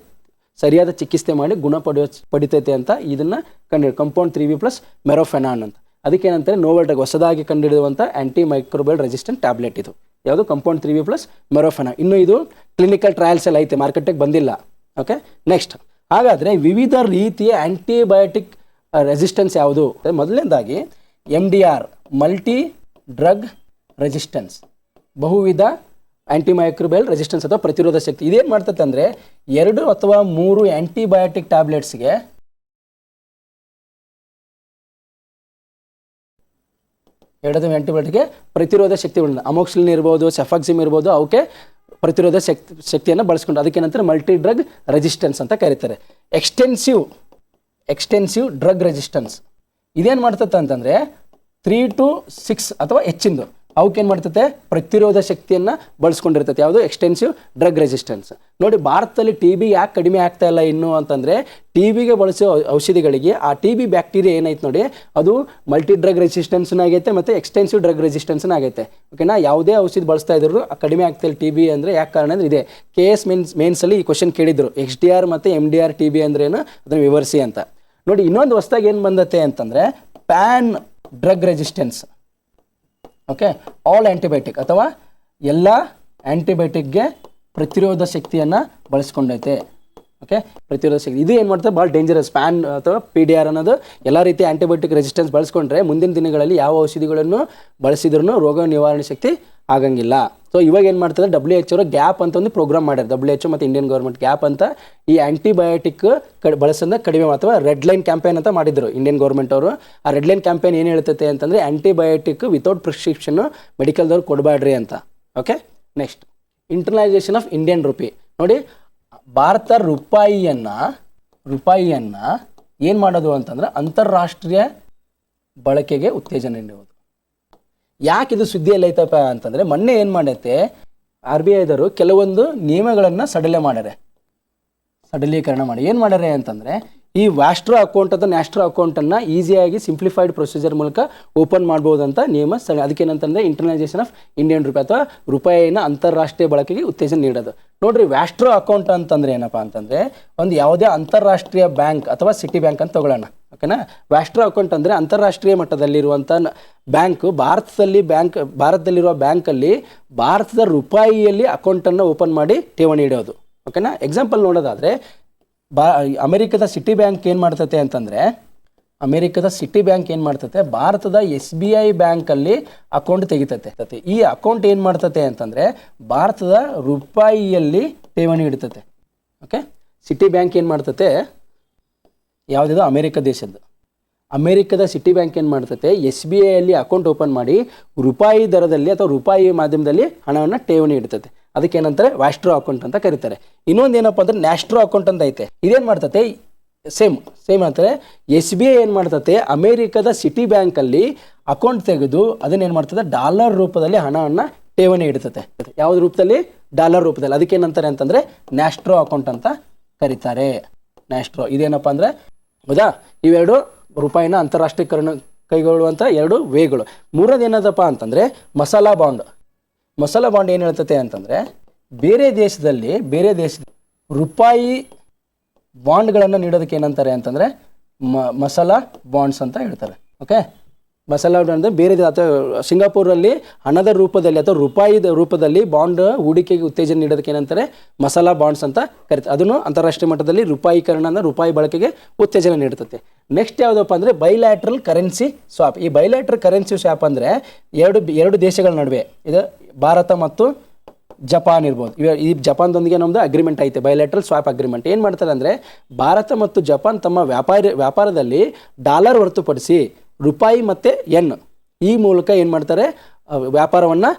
A: ಸರಿಯಾದ ಚಿಕಿತ್ಸೆ ಮಾಡಿ ಗುಣ ಪಡೆಯೋ, ಪಡಿತೈತೆ ಅಂತ ಇದನ್ನು ಕಂಡು compound three B plus meropenem ಅಂತ. ಅದಕ್ಕೇನಂತಾರೆ ನೋವೆಲ್ಟಾಗ್ ಹೊಸದಾಗಿ ಕಂಡುಹಿಡಿಯುವಂಥ ಆ್ಯಂಟಿ ಮೈಕ್ರೋಬಲ್ ರೆಸಿಸ್ಟೆಂಟ್ ಟ್ಯಾಬ್ಲೆಟ್ ಇದು. ಯಾವುದು? Compound three V plus meropenem ಇನ್ನು ಇದು ಕ್ಲಿನಿಕಲ್ ಟ್ರಯಲ್ಸ್ ಎಲ್ಲ ಐತೆ ಮಾರ್ಕೆಟಿಗೆ ಬಂದಿಲ್ಲ. ಓಕೆ ನೆಕ್ಸ್ಟ್ ಹಾಗಾದರೆ ವಿವಿಧ ರೀತಿಯ ಆ್ಯಂಟಿಬಯೋಟಿಕ್ ರೆಸಿಸ್ಟೆನ್ಸ್ ಯಾವುದು? ಮೊದಲನೇದಾಗಿ M D R multi drug resistance ಬಹುವಿಧ antimicrobial resistance ಅಥವಾ ಪ್ರತಿರೋಧ ಶಕ್ತಿ. ಇದೇನು ಮಾಡ್ತದೆ ಅಂದರೆ ಎರಡು ಅಥವಾ ಮೂರು ಆ್ಯಂಟಿಬಯೋಟಿಕ್ ಟ್ಯಾಬ್ಲೆಟ್ಸ್ಗೆ ಎರಡದು ಆ್ಯಂಟಿಬಯೋಟಿಕ್ಗೆ ಪ್ರತಿರೋಧ ಶಕ್ತಿಗಳನ್ನ ಅಮೋಕ್ಸಿಲಿನ್ ಇರ್ಬೋದು, ಸೆಫಾಕ್ಸಿಮ್ ಇರ್ಬೋದು ಅವಕ್ಕೆ ಪ್ರತಿರೋಧ ಶಕ್ತಿ, ಶಕ್ತಿಯನ್ನು ಬಳಸ್ಕೊಂಡು ಅದಕ್ಕೇನಂತಾರೆ ಮಲ್ಟಿ ಡ್ರಗ್ ರೆಸಿಸ್ಟೆನ್ಸ್ ಅಂತ ಕರೀತಾರೆ. ಎಕ್ಸ್ಟೆನ್ಸಿವ್ ಎಕ್ಸ್ಟೆನ್ಸಿವ್ ಡ್ರಗ್ ರೆಸಿಸ್ಟೆನ್ಸ್ ಇದೇನು ಮಾಡ್ತದೆ ಅಂತಂದರೆ ತ್ರೀ ಟು ಸಿಕ್ಸ್ ಅಥವಾ ಹೆಚ್ಚಿಂದು. ಅವಕ್ಕೇನು ಮಾಡ್ತತೆ? ಪ್ರತಿರೋಧ ಶಕ್ತಿಯನ್ನು ಬಳಸ್ಕೊಂಡಿರ್ತೈತೆ. ಯಾವುದು? ಎಕ್ಸ್ಟೆನ್ಸಿವ್ ಡ್ರಗ್ ರೆಸಿಸ್ಟೆನ್ಸ್ ನೋಡಿ, ಭಾರತದಲ್ಲಿ ಟಿ ಬಿ ಯಾಕೆ ಕಡಿಮೆ ಆಗ್ತಾ ಇಲ್ಲ ಇನ್ನು ಅಂತಂದರೆ ಟಿ ಬಿಗೆ ಬಳಸೋ ಔಷಧಿಗಳಿಗೆ ಆ ಟಿ ಬಿ ಬ್ಯಾಕ್ಟೀರಿಯಾ ಏನೈತೆ ನೋಡಿ? ಅದು ಮಲ್ಟಿ ಡ್ರಗ್ ರೆಸಿಸ್ಟೆನ್ಸ್ನ ಆಗೈತೆ ಮತ್ತು ಎಕ್ಸ್ಟೆನ್ಸಿವ್ ಡ್ರಗ್ ರೆಸಿಸ್ಟೆನ್ಸ್ನ ಆಗೈತೆ. ಓಕೆನಾ ಯಾವುದೇ ಔಷಧಿ ಬಳಸ್ತಾ ಇದ್ರು ಕಡಿಮೆ ಇಲ್ಲ ಟಿ ಬಿ ಅಂದರೆ ಯಾಕೆ ಕಾರಣ ಅಂದರೆ ಇದೆ. ಕೆ ಎಸ್ ಮೇನ್ಸ್ ಮೇನ್ಸಲ್ಲಿ ಈ ಕ್ವಶನ್ ಕೇಳಿದ್ರು. ಎಕ್ಸ್ ಡಿ ಆರ್ ಮತ್ತು M D R T B ಅಂದ್ರೆ ಏನು? ಅದನ್ನು ವಿವರಿಸಿ ಅಂತ. ನೋಡಿ, ಇನ್ನೊಂದು ಹೊಸ್ದಾಗಿ ಏನು ಬಂದತೆ ಅಂತಂದರೆ pan drug resistance okay all antibiotic ಅಥವಾ ಎಲ್ಲ ಆ್ಯಂಟಿಬಯೋಟಿಕ್ಗೆ ಪ್ರತಿರೋಧ ಶಕ್ತಿಯನ್ನು ಬಳಸ್ಕೊಂಡೈತೆ. ಓಕೆ ಪ್ರತಿರೋಧ ಶಕ್ತಿ. ಇದು ಏನು ಮಾಡ್ತದೆ? ಭಾಳ ಡೇಂಜರಸ್ ಪ್ಯಾನ್ ಅಥವಾ ಪಿ ಡಿ ಆರ್ ಅನ್ನೋದು ಎಲ್ಲ ರೀತಿಯ ಆ್ಯಂಟಿಬಯೋಟಿಕ್ ರೆಸಿಸ್ಟೆನ್ಸ್ ಬಳಸ್ಕೊಂಡ್ರೆ ಮುಂದಿನ ದಿನಗಳಲ್ಲಿ ಯಾವ ಔಷಧಿಗಳನ್ನು ಬಳಸಿದ್ರೂ ರೋಗ ನಿವಾರಣೆ ಶಕ್ತಿ ಆಗಂಗಿಲ್ಲ. ಸೊ ಇವಾಗ ಏನು ಮಾಡ್ತದೆ? ಡಬ್ಲ್ಯೂ ಎಚ್ ಅವರು ಗ್ಯಾಪ್ ಅಂತ ಒಂದು ಪ್ರೋಗ್ರಾಮ್ ಮಾಡ್ಯಾರ ಡಬ್ಲ್ಯೂ ಎಚ್ ಮತ್ತು ಇಂಡಿಯನ್ ಗೌರ್ಮೆಂಟ್ ಗ್ಯಾಪ್ ಅಂತ ಈ ಆ್ಯಂಟಿಬಯೋಟಿಕ್ ಕಡ್, ಬಳಸೋದನ್ನ ಕಡಿಮೆ ಅಥವಾ ರೆಡ್ ಲೈನ್ ಕ್ಯಾಂಪೇನ್ ಅಂತ ಮಾಡಿದ್ರು ಇಂಡಿಯನ್ ಗೌರ್ಮೆಂಟ್ ಅವರು. ಆ ರೆಡ್ ಲೈನ್ ಕ್ಯಾಂಪೇನ್ ಏನು ಹೇಳ್ತೈತೆ ಅಂತಂದರೆ ಆ್ಯಂಟಿಬಯೋಟಿಕ್ ವಿತೌಟ್ ಪ್ರಿಸ್ಕ್ರಿಪ್ಷನ್ ಮೆಡಿಕಲ್ದವ್ರು ಕೊಡಬೇಡ್ರಿ ಅಂತ. Okay next internalisation of Indian rupee ನೋಡಿ ಭಾರತ ರೂಪಾಯಿಯನ್ನು ರೂಪಾಯಿಯನ್ನು ಏನು ಮಾಡೋದು ಅಂತಂದ್ರೆ ಅಂತಾರಾಷ್ಟ್ರೀಯ ಬಳಕೆಗೆ ಉತ್ತೇಜನ ನೀಡುವುದು. ಯಾಕೆ ಇದು ಸುದ್ದಿಯಲ್ಲಿ ಐತಪ್ಪ ಅಂತಂದರೆ ಮೊನ್ನೆ ಏನು ಮಾಡೈತೆ, ಆರ್ ಬಿ ಐದವರು ಕೆಲವೊಂದು ನಿಯಮಗಳನ್ನು ಸಡಿಲ ಮಾಡ್ಯಾರೆ. ಸಡಲೀಕರಣ ಮಾಡಿ. ಏನು ಮಾಡ್ಯಾರೆ ಅಂತಂದರೆ ಈ ವ್ಯಾಸ್ಟ್ರೋ ಅಕೌಂಟ್ ಅಥವಾ ನ್ಯಾಸ್ಟ್ರೋ ಅಕೌಂಟನ್ನು ಈಸಿಯಾಗಿ ಸಿಂಪ್ಲಿಫೈಡ್ ಪ್ರೊಸೀಜರ್ ಮೂಲಕ ಓಪನ್ ಮಾಡ್ಬೋದಂತ ನಿಯಮ ಅದಕ್ಕೇನಂತಂದರೆ ಇಂಟರ್ನೈಸೇಷನ್ ಆಫ್ ಇಂಡಿಯನ್ ರೂಪಾಯಿ ಅಥವಾ ರೂಪಾಯಿನ ಅಂತಾರಾಷ್ಟ್ರೀಯ ಬಳಕೆಗೆ ಉತ್ತೇಜನ ನೀಡೋದು. ನೋಡ್ರಿ ವ್ಯಾಸ್ಟ್ರೋ ಅಕೌಂಟ್ ಅಂತಂದ್ರೆ ಏನಪ್ಪ ಅಂತಂದರೆ ಒಂದು ಯಾವುದೇ ಅಂತಾರಾಷ್ಟ್ರೀಯ ಬ್ಯಾಂಕ್ ಅಥವಾ ಸಿಟಿ ಬ್ಯಾಂಕ್ ಅಂತ ತಗೊಳ್ಳೋಣ. ಓಕೆನಾ ವ್ಯಾಸ್ಟ್ರೋ ಅಕೌಂಟ್ ಅಂದರೆ ಅಂತಾರಾಷ್ಟ್ರೀಯ ಮಟ್ಟದಲ್ಲಿರುವಂಥ ಬ್ಯಾಂಕು, ಭಾರತದಲ್ಲಿ ಬ್ಯಾಂಕ್, ಭಾರತದಲ್ಲಿರುವ ಬ್ಯಾಂಕಲ್ಲಿ ಭಾರತದ ರೂಪಾಯಿಯಲ್ಲಿ ಅಕೌಂಟನ್ನು ಓಪನ್ ಮಾಡಿ ಠೇವಣಿ ಇಡೋದು. ಓಕೆನಾ ಎಕ್ಸಾಂಪಲ್ ನೋಡೋದಾದರೆ ಬಾ, ಅಮೆರಿಕದ ಸಿಟಿ ಬ್ಯಾಂಕ್ ಏನು ಮಾಡ್ತತೆ ಅಂತಂದರೆ, ಅಮೆರಿಕದ ಸಿಟಿ ಬ್ಯಾಂಕ್ ಏನು ಮಾಡ್ತತೆ, ಭಾರತದ ಎಸ್ ಬಿ ಐ ಬ್ಯಾಂಕಲ್ಲಿ ಅಕೌಂಟ್ ತೆಗಿತತೆ. ಈ ಅಕೌಂಟ್ ಏನು ಮಾಡ್ತತೆ ಅಂತಂದರೆ, ಭಾರತದ ರೂಪಾಯಿಯಲ್ಲಿ ಠೇವಣಿ ಇಡ್ತತೆ. ಓಕೆ? ಸಿಟಿ ಬ್ಯಾಂಕ್ ಏನು ಮಾಡ್ತತೆ, ಯಾವುದಿದು? ಅಮೆರಿಕ ದೇಶದ್ದು. ಅಮೆರಿಕದ ಸಿಟಿ ಬ್ಯಾಂಕ್ ಏನು ಮಾಡ್ತತೆ, ಎಸ್ ಬಿ ಐಯಲ್ಲಿ ಅಕೌಂಟ್ ಓಪನ್ ಮಾಡಿ, ರೂಪಾಯಿ ದರದಲ್ಲಿ ಅಥವಾ ರೂಪಾಯಿ ಮಾಧ್ಯಮದಲ್ಲಿ ಹಣವನ್ನು ಠೇವಣಿ ಇಡ್ತತೆ. ಅದಕ್ಕೆ ಏನಂತಾರೆ ವ್ಯಾಸ್ಟ್ರೋ ಅಕೌಂಟ್ ಅಂತ ಕರೀತಾರೆ. ಇನ್ನೊಂದು ಏನಪ್ಪ ಅಂದರೆ ನ್ಯಾಸ್ಟ್ರೋ ಅಕೌಂಟ್ ಅಂತ ಐತೆ. ಇದೇನು ಮಾಡ್ತತೆ? ಸೇಮ್ ಸೇಮ್ ಅಂತಾರೆ ಎಸ್ ಬಿ ಐ ಏನು ಮಾಡ್ತತೆ? ಅಮೇರಿಕದ ಸಿಟಿ ಬ್ಯಾಂಕಲ್ಲಿ ಅಕೌಂಟ್ ತೆಗೆದು ಅದನ್ನೇನು ಮಾಡ್ತದೆ? ಡಾಲರ್ ರೂಪದಲ್ಲಿ ಹಣವನ್ನು ಠೇವಣಿ ಇಡ್ತತೆ. ಯಾವ್ದು ರೂಪದಲ್ಲಿ? ಡಾಲರ್ ರೂಪದಲ್ಲಿ. ಅದಕ್ಕೆ ಏನಂತಾರೆ ಅಂತಂದರೆ ನ್ಯಾಸ್ಟ್ರೋ ಅಕೌಂಟ್ ಅಂತ ಕರೀತಾರೆ. ನ್ಯಾಸ್ಟ್ರೋ ಇದೇನಪ್ಪ ಅಂದರೆ ಹೌದಾ? ಇವೆರಡು ರೂಪಾಯಿನ ಅಂತಾರಾಷ್ಟ್ರೀಕರಣ ಕೈಗೊಳ್ಳುವಂಥ ಎರಡು ವೇಗಳು. ಮೂರನೇದು ಏನದಪ್ಪ ಅಂತಂದರೆ ಮಸಾಲಾ ಬಾಂಡ್. ಮಸಾಲಾ ಬಾಂಡ್ ಏನು ಹೇಳ್ತತೆ ಅಂತಂದರೆ, ಬೇರೆ ದೇಶದಲ್ಲಿ, ಬೇರೆ ದೇಶದ ರೂಪಾಯಿ ಬಾಂಡ್ಗಳನ್ನು ನೀಡೋದಕ್ಕೆ ಏನಂತಾರೆ ಅಂತಂದರೆ ಮಸಾಲಾ ಬಾಂಡ್ಸ್ ಅಂತ ಹೇಳ್ತಾರೆ. ಓಕೆ ಮಸಾಲಾ ಅಂದರೆ ಬೇರೆ ಅಥವಾ ಸಿಂಗಾಪುರಲ್ಲಿ ಹಣದ ರೂಪದಲ್ಲಿ ಅಥವಾ ರೂಪಾಯಿದ ರೂಪದಲ್ಲಿ ಬಾಂಡ್ ಹೂಡಿಕೆಗೆ ಉತ್ತೇಜನ ನೀಡೋದಕ್ಕೆ ಏನಂತಾರೆ? ಮಸಾಲಾ ಬಾಂಡ್ಸ್ ಅಂತ ಕರಿತಾರೆ ಅದನ್ನು ಅಂತಾರಾಷ್ಟ್ರೀಯ ಮಟ್ಟದಲ್ಲಿ ರೂಪಾಯಿಕರಣ ಅಂದರೆ ರೂಪಾಯಿ ಬಳಕೆಗೆ ಉತ್ತೇಜನ ನೀಡುತ್ತೆ ನೆಕ್ಸ್ಟ್ ಯಾವುದಪ್ಪ ಅಂದರೆ ಬೈಲ್ಯಾಟ್ರಲ್ ಕರೆನ್ಸಿ ಸ್ವಾಪ್ ಈ ಬೈಲ್ಯಾಟ್ರಲ್ ಕರೆನ್ಸಿ ಸ್ವಾಪ್ ಅಂದರೆ ಎರಡು ಎರಡು ದೇಶಗಳ ನಡುವೆ, ಇದು ಭಾರತ ಮತ್ತು ಜಪಾನ್ ಇರ್ಬೋದು. ಇವ, ಈ ಜಪಾನ್ದೊಂದಿಗೆ ನಮ್ಮದು ಅಗ್ರಿಮೆಂಟ್ ಐತೆ ಬಯಲೆಟ್ರಲ್ ಸ್ವಾಪ್ ಅಗ್ರಿಮೆಂಟ್ ಏನು ಮಾಡ್ತಾರೆ ಅಂದರೆ, ಭಾರತ ಮತ್ತು ಜಪಾನ್ ತಮ್ಮ ವ್ಯಾಪಾರ, ವ್ಯಾಪಾರದಲ್ಲಿ ಡಾಲರ್ ಹೊರತುಪಡಿಸಿ ರೂಪಾಯಿ ಮತ್ತು ಎನ್. ಈ ಮೂಲಕ ಏನು ಮಾಡ್ತಾರೆ ವ್ಯಾಪಾರವನ್ನು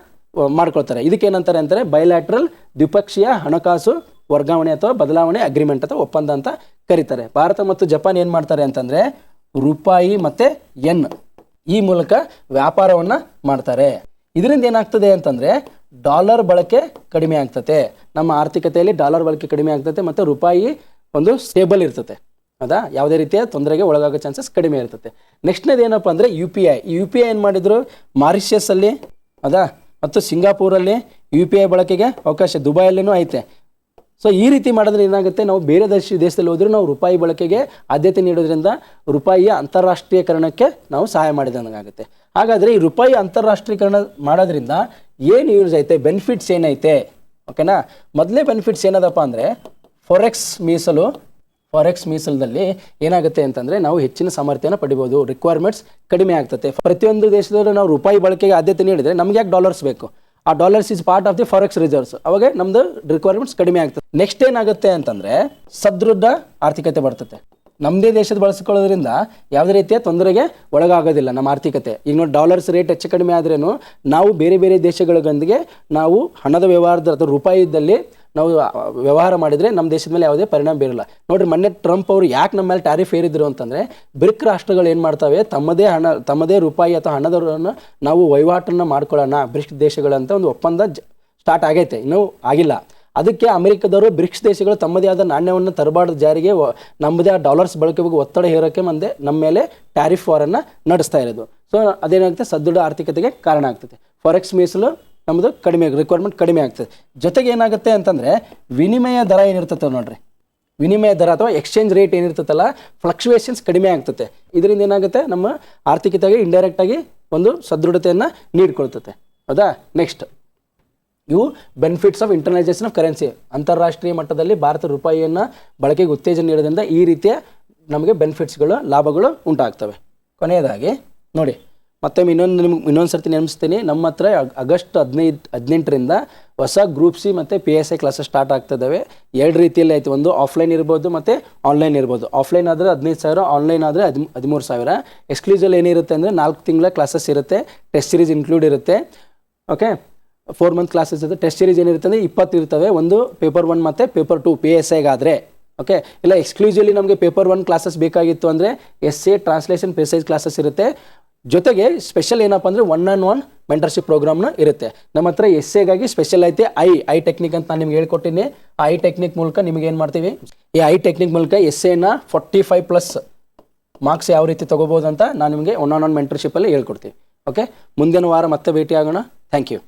A: ಮಾಡ್ಕೊಳ್ತಾರೆ. ಇದಕ್ಕೆ ಏನಂತಾರೆ ಅಂತಾರೆ ಬಯಲ್ಯಾಟ್ರಲ್ ದ್ವಿಪಕ್ಷೀಯ ಹಣಕಾಸು ವರ್ಗಾವಣೆ ಅಥವಾ ಬದಲಾವಣೆ ಅಗ್ರಿಮೆಂಟ್ ಅಥವಾ ಒಪ್ಪಂದ ಅಂತ ಕರೀತಾರೆ. ಭಾರತ ಮತ್ತು ಜಪಾನ್ ಏನು ಮಾಡ್ತಾರೆ ಅಂತಂದರೆ ರೂಪಾಯಿ ಮತ್ತು ಎನ್ ಈ ಮೂಲಕ ವ್ಯಾಪಾರವನ್ನು ಮಾಡ್ತಾರೆ. ಇದರಿಂದ ಏನಾಗ್ತದೆ ಅಂತಂದರೆ ಡಾಲರ್ ಬಳಕೆ ಕಡಿಮೆ ಆಗ್ತತೆ. ನಮ್ಮ ಆರ್ಥಿಕತೆಯಲ್ಲಿ ಡಾಲರ್ ಬಳಕೆ ಕಡಿಮೆ ಆಗ್ತತೆ ಮತ್ತು ರೂಪಾಯಿ ಒಂದು ಸ್ಟೇಬಲ್ ಇರ್ತತೆ. ಹೌದಾ ಯಾವುದೇ ರೀತಿಯ ತೊಂದರೆಗೆ ಒಳಗಾಗೋ ಚಾನ್ಸಸ್ ಕಡಿಮೆ ಇರ್ತದೆ. ನೆಕ್ಸ್ಟ್ನೇದು ಏನಪ್ಪ ಅಂದರೆ U P I U P I ಏನು ಮಾಡಿದ್ರು? ಮಾರಿಷಿಯಸ್ಸಲ್ಲಿ ಹೌದಾ ಮತ್ತು ಸಿಂಗಾಪುರಲ್ಲಿ ಯು ಪಿ ಐ ಬಳಕೆಗೆ ಅವಕಾಶ. ದುಬೈಯಲ್ಲಿನೂ ಐತೆ. ಸೊ ಈ ರೀತಿ ಮಾಡಿದ್ರೆ ಏನಾಗುತ್ತೆ? ನಾವು ಬೇರೆ ದೇಶ, ದೇಶದಲ್ಲಿ ಹೋದ್ರೆ ನಾವು ರೂಪಾಯಿ ಬಳಕೆಗೆ ಆದ್ಯತೆ ನೀಡೋದ್ರಿಂದ ರೂಪಾಯಿಯ ಅಂತಾರಾಷ್ಟ್ರೀಯಕರಣಕ್ಕೆ ನಾವು ಸಹಾಯ ಮಾಡಿದಂಗಾಗುತ್ತೆ. ಹಾಗಾದರೆ ಈ ರೂಪಾಯಿ ಅಂತಾರಾಷ್ಟ್ರೀಕರಣ ಮಾಡೋದ್ರಿಂದ ಏನು ಯೂಸ್ ಐತೆ? ಬೆನಿಫಿಟ್ಸ್ ಏನೈತೆ? ಓಕೆನಾ ಮೊದಲೇ ಬೆನಿಫಿಟ್ಸ್ ಏನದಪ್ಪ ಅಂದರೆ ಫಾರೆಕ್ಸ್ ಮೀಸಲು ಫಾರೆಕ್ಸ್ ಮೀಸಲದಲ್ಲಿ ಏನಾಗುತ್ತೆ ಅಂತಂದರೆ ನಾವು ಹೆಚ್ಚಿನ ಸಾಮರ್ಥ್ಯನ ಪಡಿಬೋದು. ರಿಕ್ವೈರ್ಮೆಂಟ್ಸ್ ಕಡಿಮೆ ಆಗ್ತದೆ. ಪ್ರತಿಯೊಂದು ದೇಶದಲ್ಲೂ ನಾವು ರೂಪಾಯಿ ಬಳಕೆಗೆ ಆದ್ಯತೆ ನೀಡಿದರೆ ನಮ್ಗೆ ಯಾಕೆ ಡಾಲರ್ಸ್ ಬೇಕು? ಆ dollars is part of the forex reserves ಅವಾಗ ನಮ್ದು ರಿಕ್ವೈರ್ಮೆಂಟ್ಸ್ ಕಡಿಮೆ ಆಗ್ತದೆ. ನೆಕ್ಸ್ಟ್ ಏನಾಗುತ್ತೆ ಅಂತಂದರೆ ಸದೃಢ ಆರ್ಥಿಕತೆ ಬರ್ತದೆ. ನಮ್ಮದೇ ದೇಶದ ಬಳಸ್ಕೊಳ್ಳೋದ್ರಿಂದ ಯಾವುದೇ ರೀತಿಯ ತೊಂದರೆಗೆ ಒಳಗಾಗೋದಿಲ್ಲ ನಮ್ಮ ಆರ್ಥಿಕತೆ. ಈಗ ನೋಡಿ ಡಾಲರ್ಸ್ ರೇಟ್ ಹೆಚ್ಚು ಕಡಿಮೆ ಆದ್ರೇನು ನಾವು ಬೇರೆ ಬೇರೆ ದೇಶಗಳಿಗೊಂದಿಗೆ ನಾವು ಹಣದ ವ್ಯವಹಾರದ ಅಥವಾ ರೂಪಾಯಿದಲ್ಲಿ ನಾವು ವ್ಯವಹಾರ ಮಾಡಿದರೆ ನಮ್ಮ ದೇಶದ ಮೇಲೆ ಯಾವುದೇ ಪರಿಣಾಮ ಬೀರಲ್ಲ. ನೋಡಿರಿ, ಮೊನ್ನೆ ಟ್ರಂಪ್ ಅವರು ಯಾಕೆ ನಮ್ಮ ಮೇಲೆ ಟ್ಯಾರಿಫ್ ಏರಿದ್ರು ಅಂತಂದರೆ, ಬ್ರಿಕ್ ರಾಷ್ಟ್ರಗಳು ಏನು ಮಾಡ್ತವೆ, ತಮ್ಮದೇ ಹಣ, ತಮ್ಮದೇ ರೂಪಾಯಿ ಅಥವಾ ಹಣದವರನ್ನು ನಾವು ವಹಿವಾಟನ್ನು ಮಾಡ್ಕೊಳ್ಳೋಣ, ಬ್ರಿಕ್ಸ್ ದೇಶಗಳಂತ ಒಂದು ಒಪ್ಪಂದ ಸ್ಟಾರ್ಟ್ ಆಗೈತೆ. ಇನ್ನೂ ಆಗಿಲ್ಲ. ಅದಕ್ಕೆ ಅಮೆರಿಕದವರು ಬ್ರಿಕ್ಸ್ ದೇಶಗಳು ತಮ್ಮದೇ ಆದ ನಾಣ್ಯವನ್ನು ತರಬಾರ್ದು ಜಾರಿಗೆ ನಮ್ಮದೇ ಆ ಡಾಲರ್ಸ್ ಬಳಕೆ ಬಗ್ಗೆ ಒತ್ತಡ ಹೇರೋಕ್ಕೆ ಮುಂದೆ ನಮ್ಮ ಮೇಲೆ ಟ್ಯಾರಿಫ್ ವಾರನ್ನು ನಡೆಸ್ತಾ ಇರೋದು. ಸೊ, ಅದೇನಾಗುತ್ತೆ? ಸದೃಢ ಆರ್ಥಿಕತೆಗೆ ಕಾರಣ ಆಗ್ತದೆ. ಫಾರೆಕ್ಸ್ ಮೀಸಲು ನಮ್ಮದು ಕಡಿಮೆ ರಿಕ್ವೈರ್ಮೆಂಟ್ ಕಡಿಮೆ ಆಗ್ತದೆ. ಜೊತೆಗೆ ಏನಾಗುತ್ತೆ ಅಂತಂದರೆ ವಿನಿಮಯ ದರ ಏನಿರ್ತದೆ ನೋಡ್ರಿ. ವಿನಿಮಯ ದರ ಅಥವಾ ಎಕ್ಸ್ಚೇಂಜ್ ರೇಟ್ ಏನಿರ್ತದಲ್ಲ ಫ್ಲಕ್ಚುಯೇಷನ್ಸ್ ಕಡಿಮೆ ಆಗ್ತದೆ ಇದರಿಂದ ಏನಾಗುತ್ತೆ? ನಮ್ಮ ಆರ್ಥಿಕತೆಗೆ ಇಂಡೈರೆಕ್ಟಾಗಿ ಒಂದು ಸದೃಢತೆಯನ್ನು ನೀಡ್ಕೊಳ್ತದೆ ಹೌದಾ? ನೆಕ್ಸ್ಟ್ ಇವು benefits of internationalisation of currency ಅಂತಾರಾಷ್ಟ್ರೀಯ ಮಟ್ಟದಲ್ಲಿ ಭಾರತ ರೂಪಾಯಿಯನ್ನು ಬಳಕೆಗೆ ಉತ್ತೇಜನ ನೀಡೋದ್ರಿಂದ ಈ ರೀತಿಯ ನಮಗೆ ಬೆನಿಫಿಟ್ಸ್ಗಳು ಲಾಭಗಳು ಉಂಟಾಗ್ತವೆ. ಕೊನೆಯದಾಗಿ, ನೋಡಿ. ಮತ್ತೊಮ್ಮೆ ಇನ್ನೊಂದು ನಿಮ್ಗೆ ಇನ್ನೊಂದು ಸರ್ತಿ ನೆನಪಿಸ್ತೀನಿ. ನಮ್ಮ ಹತ್ರ ಆಗಸ್ಟ್ ಹದಿನೈದು, ಹದಿನೆಂಟರಿಂದ ಹೊಸ ಗ್ರೂಪ್ ಸಿ ಮತ್ತು P S I classes start ಆಗ್ತಿದ್ದಾವೆ ಎರಡು ರೀತಿಯಲ್ಲಿ ಆಯ್ತು. ಒಂದು ಆಫ್ಲೈನ್ ಇರ್ಬೋದು ಮತ್ತು ಆನ್ಲೈನ್ ಇರ್ಬೋದು. ಆಫ್ಲೈನ್ ಆದರೆ ಹದಿನೈದು ಸಾವಿರ ಆನ್ಲೈನ್ ಆದರೆ ಹದಿ ಹದಿಮೂರು ಸಾವಿರ. ಎಕ್ಸ್ಕ್ಲೂಸಲ್ ಏನಿರುತ್ತೆ ಅಂದರೆ ನಾಲ್ಕು ತಿಂಗಳ ಕ್ಲಾಸಸ್ ಇರುತ್ತೆ. ಟೆಸ್ಟ್ ಸೀರೀಸ್ ಇನ್ಕ್ಲೂಡ್ ಇರುತ್ತೆ. ಓಕೆ ಫೋರ್ ಮಂತ್ ಕ್ಲಾಸಸ್ ಇರುತ್ತೆ. ಟೆಸ್ಟ್ ಸೀರೀಸ್ ಏನಿರುತ್ತೆ ಅಂದರೆ ಇಪ್ಪತ್ತು ಇರ್ತವೆ. ಒಂದು ಪೇಪರ್ ಒನ್ ಮತ್ತು ಪೇಪರ್ ಟು ಪಿ ಎಸ್ ಐಗಾದರೆ ಓಕೆ ಇಲ್ಲ ಎಕ್ಸ್ಕ್ಲೂಸಿವ್ಲಿ ನಮಗೆ ಪೇಪರ್ ಒನ್ ಕ್ಲಾಸಸ್ ಬೇಕಾಗಿತ್ತು ಅಂದರೆ S A translation passage classes ಇರುತ್ತೆ. ಜೊತೆಗೆ ಸ್ಪೆಷಲ್ ಏನಪ್ಪ ಅಂದರೆ ಒನ್ ಆನ್ ಒನ್ ಮೆಂಟರ್ಶಿಪ್ ಪ್ರೋಗ್ರಾಮ್ನ ಇರುತ್ತೆ. ನಮ್ಮ ಹತ್ರ ಎಸ್ ಎಗಾಗಿ ಸ್ಪೆಷಲ್ ಐತೆ ಐ ಐ ಟೆಕ್ನಿಕ್ ಅಂತ ನಾನು ನಿಮ್ಗೆ ಹೇಳ್ಕೊಟ್ಟಿನಿ. ಐ ಟೆಕ್ನಿಕ್ ಮೂಲಕ ನಿಮ್ಗೆ ಏನು ಮಾಡ್ತೀವಿ? ಈ ಐ ಟೆಕ್ನಿಕ್ ಮೂಲಕ ಎಸ್ ಎನ ಫೋರ್ಟಿ ಫೈವ್ ಪ್ಲಸ್ ಮಾರ್ಕ್ಸ್ ಯಾವ ರೀತಿ ತಗೋಬೋದು ಅಂತ ನಾನು ನಿಮಗೆ ಒನ್ ಆನ್ ಒನ್ ಮೆಂಟರ್ಶಿಪ್ಪಲ್ಲಿ ಹೇಳ್ಕೊಡ್ತೀವಿ. ಓಕೆ ಮುಂದಿನ ವಾರ ಮತ್ತೆ ಭೇಟಿ ಆಗೋಣ ಥ್ಯಾಂಕ್ ಯು